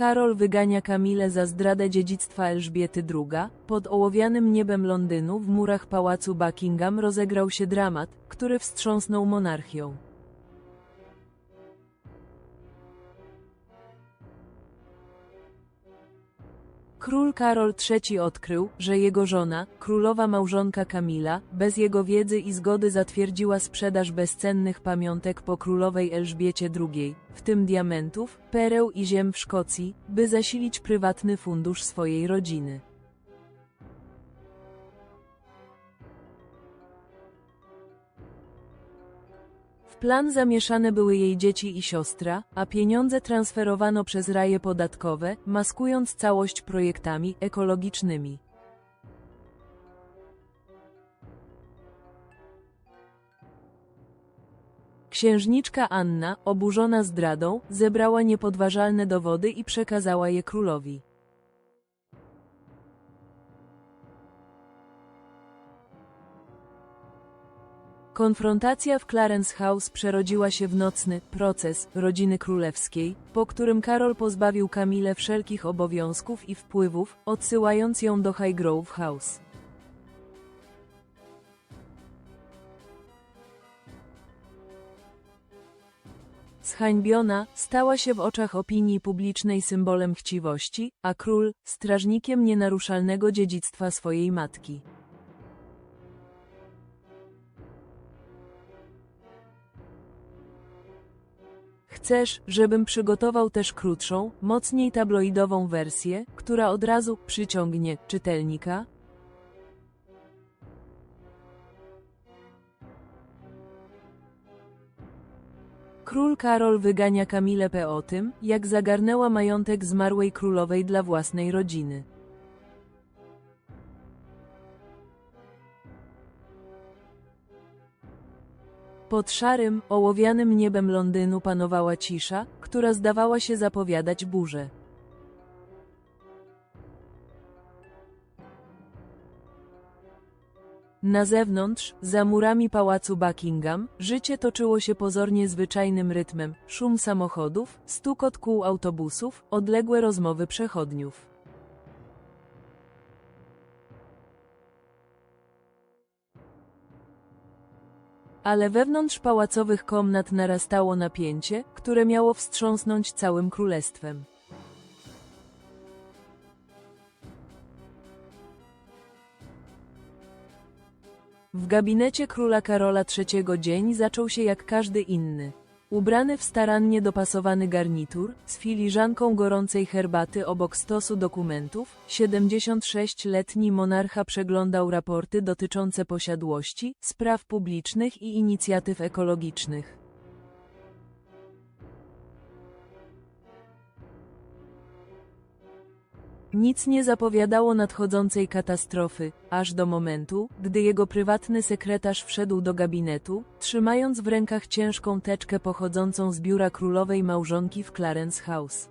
Karol wygania Kamilę za zdradę dziedzictwa Elżbiety II. Pod ołowianym niebem Londynu w murach pałacu Buckingham rozegrał się dramat, który wstrząsnął monarchią. Król Karol III odkrył, że jego żona, królowa małżonka Kamila, bez jego wiedzy i zgody zatwierdziła sprzedaż bezcennych pamiątek po królowej Elżbiecie II, w tym diamentów, pereł i ziem w Szkocji, by zasilić prywatny fundusz swojej rodziny. Plan zamieszane były jej dzieci i siostra, a pieniądze transferowano przez raje podatkowe, maskując całość projektami ekologicznymi. Księżniczka Anna, oburzona zdradą, zebrała niepodważalne dowody i przekazała je królowi. Konfrontacja w Clarence House przerodziła się w nocny proces rodziny królewskiej, po którym Karol pozbawił Kamilę wszelkich obowiązków i wpływów, odsyłając ją do Highgrove House. Zhańbiona, stała się w oczach opinii publicznej symbolem chciwości, a król strażnikiem nienaruszalnego dziedzictwa swojej matki. Chcesz, żebym przygotował też krótszą, mocniej tabloidową wersję, która od razu przyciągnie czytelnika? Król Karol wygania Kamilę P. o tym, jak zagarnęła majątek zmarłej królowej dla własnej rodziny. Pod szarym, ołowianym niebem Londynu panowała cisza, która zdawała się zapowiadać burzę. Na zewnątrz, za murami pałacu Buckingham, życie toczyło się pozornie zwyczajnym rytmem. Szum samochodów, stukot kół autobusów, odległe rozmowy przechodniów. Ale wewnątrz pałacowych komnat narastało napięcie, które miało wstrząsnąć całym królestwem. W gabinecie króla Karola III dzień zaczął się jak każdy inny. Ubrany w starannie dopasowany garnitur, z filiżanką gorącej herbaty obok stosu dokumentów, 76-letni monarcha przeglądał raporty dotyczące posiadłości, spraw publicznych i inicjatyw ekologicznych. Nic nie zapowiadało nadchodzącej katastrofy, aż do momentu, gdy jego prywatny sekretarz wszedł do gabinetu, trzymając w rękach ciężką teczkę pochodzącą z biura królowej małżonki w Clarence House.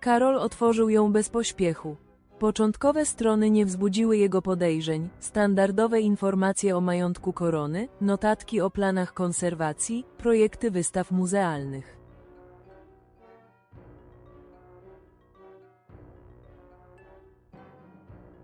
Karol otworzył ją bez pośpiechu. Początkowe strony nie wzbudziły jego podejrzeń, standardowe informacje o majątku korony, notatki o planach konserwacji, projekty wystaw muzealnych.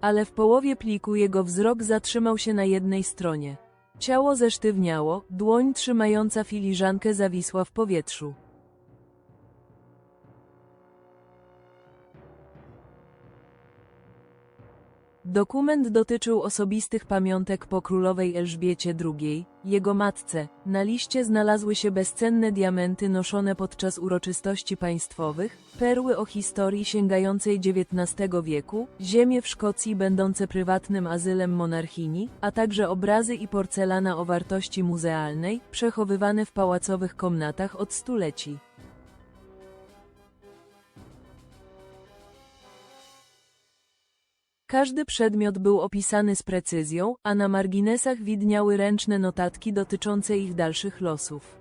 Ale w połowie pliku jego wzrok zatrzymał się na jednej stronie. Ciało zesztywniało, dłoń trzymająca filiżankę zawisła w powietrzu. Dokument dotyczył osobistych pamiątek po królowej Elżbiecie II, jego matce. Na liście znalazły się bezcenne diamenty noszone podczas uroczystości państwowych, perły o historii sięgającej XIX wieku, ziemie w Szkocji będące prywatnym azylem monarchini, a także obrazy i porcelana o wartości muzealnej, przechowywane w pałacowych komnatach od stuleci. Każdy przedmiot był opisany z precyzją, a na marginesach widniały ręczne notatki dotyczące ich dalszych losów.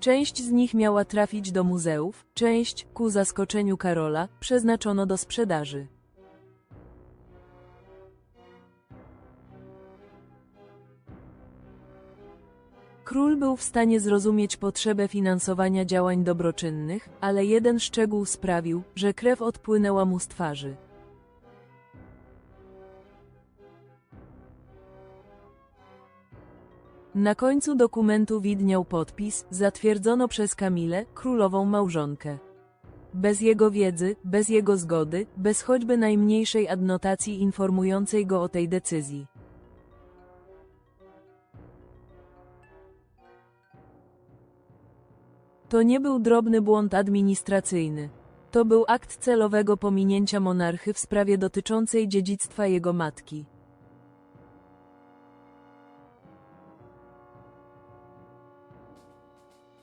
Część z nich miała trafić do muzeów, część, ku zaskoczeniu Karola, przeznaczono do sprzedaży. Król był w stanie zrozumieć potrzebę finansowania działań dobroczynnych, ale jeden szczegół sprawił, że krew odpłynęła mu z twarzy. Na końcu dokumentu widniał podpis, zatwierdzono przez Kamilę, królową małżonkę. Bez jego wiedzy, bez jego zgody, bez choćby najmniejszej adnotacji informującej go o tej decyzji. To nie był drobny błąd administracyjny. To był akt celowego pominięcia monarchy w sprawie dotyczącej dziedzictwa jego matki.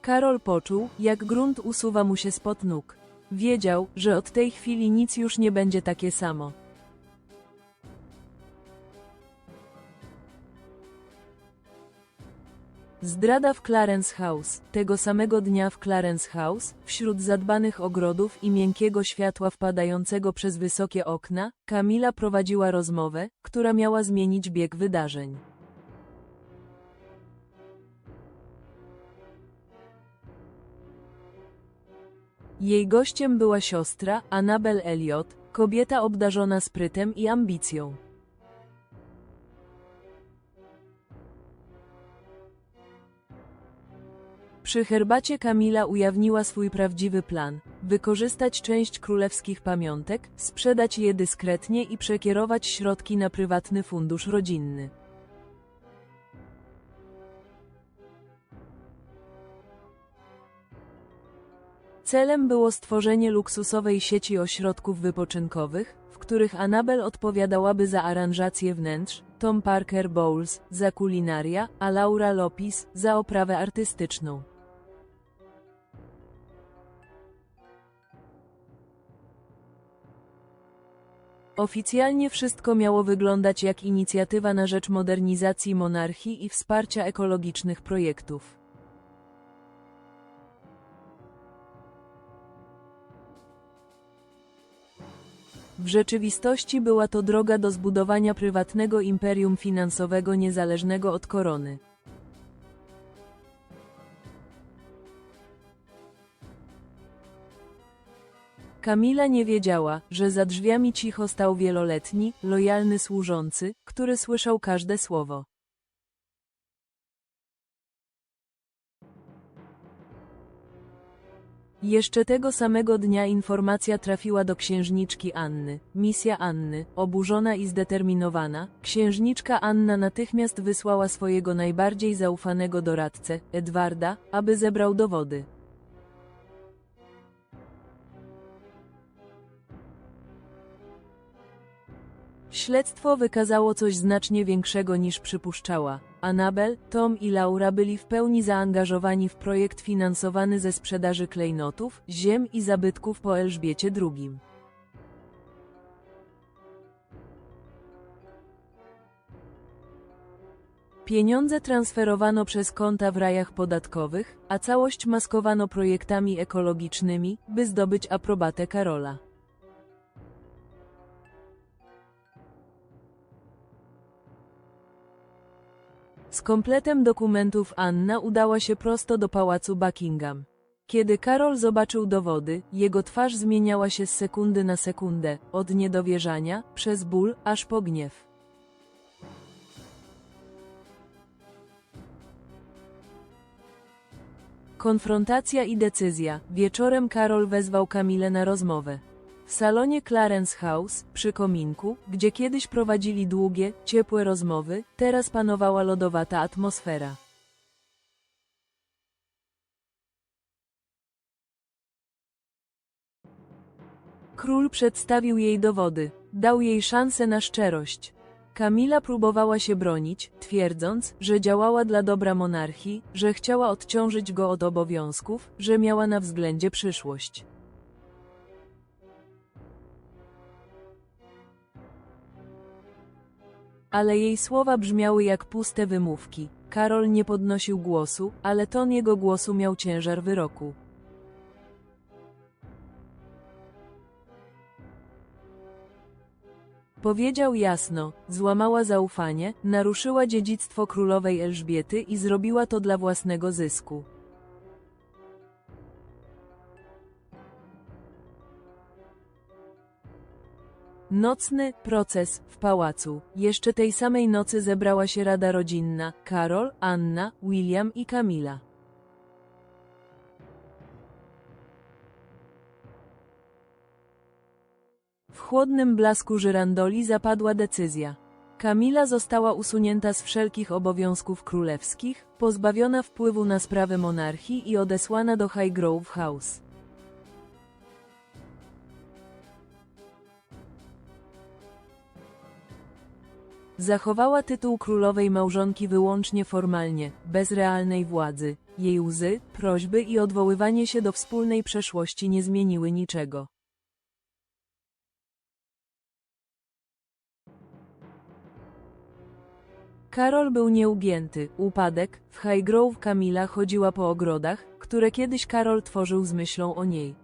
Karol poczuł, jak grunt usuwa mu się spod nóg. Wiedział, że od tej chwili nic już nie będzie takie samo. Zdrada w Clarence House. Tego samego dnia w Clarence House, wśród zadbanych ogrodów i miękkiego światła wpadającego przez wysokie okna, Kamila prowadziła rozmowę, która miała zmienić bieg wydarzeń. Jej gościem była siostra, Annabel Elliot, kobieta obdarzona sprytem i ambicją. Przy herbacie Kamila ujawniła swój prawdziwy plan: wykorzystać część królewskich pamiątek, sprzedać je dyskretnie i przekierować środki na prywatny fundusz rodzinny. Celem było stworzenie luksusowej sieci ośrodków wypoczynkowych, w których Annabel odpowiadałaby za aranżację wnętrz, Tom Parker Bowles za kulinaria, a Laura Lopis za oprawę artystyczną. Oficjalnie wszystko miało wyglądać jak inicjatywa na rzecz modernizacji monarchii i wsparcia ekologicznych projektów. W rzeczywistości była to droga do zbudowania prywatnego imperium finansowego niezależnego od korony. Kamila nie wiedziała, że za drzwiami cicho stał wieloletni, lojalny służący, który słyszał każde słowo. Jeszcze tego samego dnia informacja trafiła do księżniczki Anny. Misja Anny, oburzona i zdeterminowana, księżniczka Anna natychmiast wysłała swojego najbardziej zaufanego doradcę, Edwarda, aby zebrał dowody. Śledztwo wykazało coś znacznie większego niż przypuszczała. Annabel, Tom i Laura byli w pełni zaangażowani w projekt finansowany ze sprzedaży klejnotów, ziem i zabytków po Elżbiecie II. Pieniądze transferowano przez konta w rajach podatkowych, a całość maskowano projektami ekologicznymi, by zdobyć aprobatę Karola. Z kompletem dokumentów Anna udała się prosto do pałacu Buckingham. Kiedy Karol zobaczył dowody, jego twarz zmieniała się z sekundy na sekundę, od niedowierzania, przez ból, aż po gniew. Konfrontacja i decyzja. Wieczorem Karol wezwał Kamilę na rozmowę. W salonie Clarence House, przy kominku, gdzie kiedyś prowadzili długie, ciepłe rozmowy, teraz panowała lodowata atmosfera. Król przedstawił jej dowody, dał jej szansę na szczerość. Kamila próbowała się bronić, twierdząc, że działała dla dobra monarchii, że chciała odciążyć go od obowiązków, że miała na względzie przyszłość. Ale jej słowa brzmiały jak puste wymówki. Karol nie podnosił głosu, ale ton jego głosu miał ciężar wyroku. Powiedział jasno, złamała zaufanie, naruszyła dziedzictwo królowej Elżbiety i zrobiła to dla własnego zysku. Nocny proces w pałacu. Jeszcze tej samej nocy zebrała się rada rodzinna: Karol, Anna, William i Kamila. W chłodnym blasku żyrandoli zapadła decyzja. Kamila została usunięta z wszelkich obowiązków królewskich, pozbawiona wpływu na sprawy monarchii i odesłana do Highgrove House. Zachowała tytuł królowej małżonki wyłącznie formalnie, bez realnej władzy. Jej łzy, prośby i odwoływanie się do wspólnej przeszłości nie zmieniły niczego. Karol był nieugięty, upadek, w Highgrove Kamila chodziła po ogrodach, które kiedyś Karol tworzył z myślą o niej.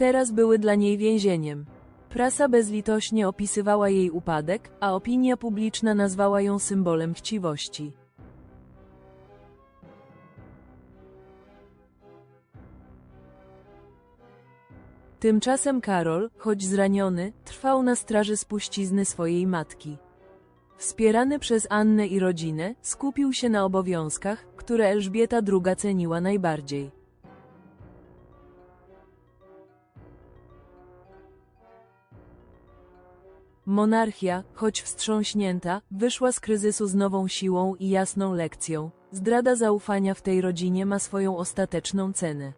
Teraz były dla niej więzieniem. Prasa bezlitośnie opisywała jej upadek, a opinia publiczna nazwała ją symbolem chciwości. Tymczasem Karol, choć zraniony, trwał na straży spuścizny swojej matki. Wspierany przez Annę i rodzinę, skupił się na obowiązkach, które Elżbieta II ceniła najbardziej. Monarchia, choć wstrząśnięta, wyszła z kryzysu z nową siłą i jasną lekcją. Zdrada zaufania w tej rodzinie ma swoją ostateczną cenę.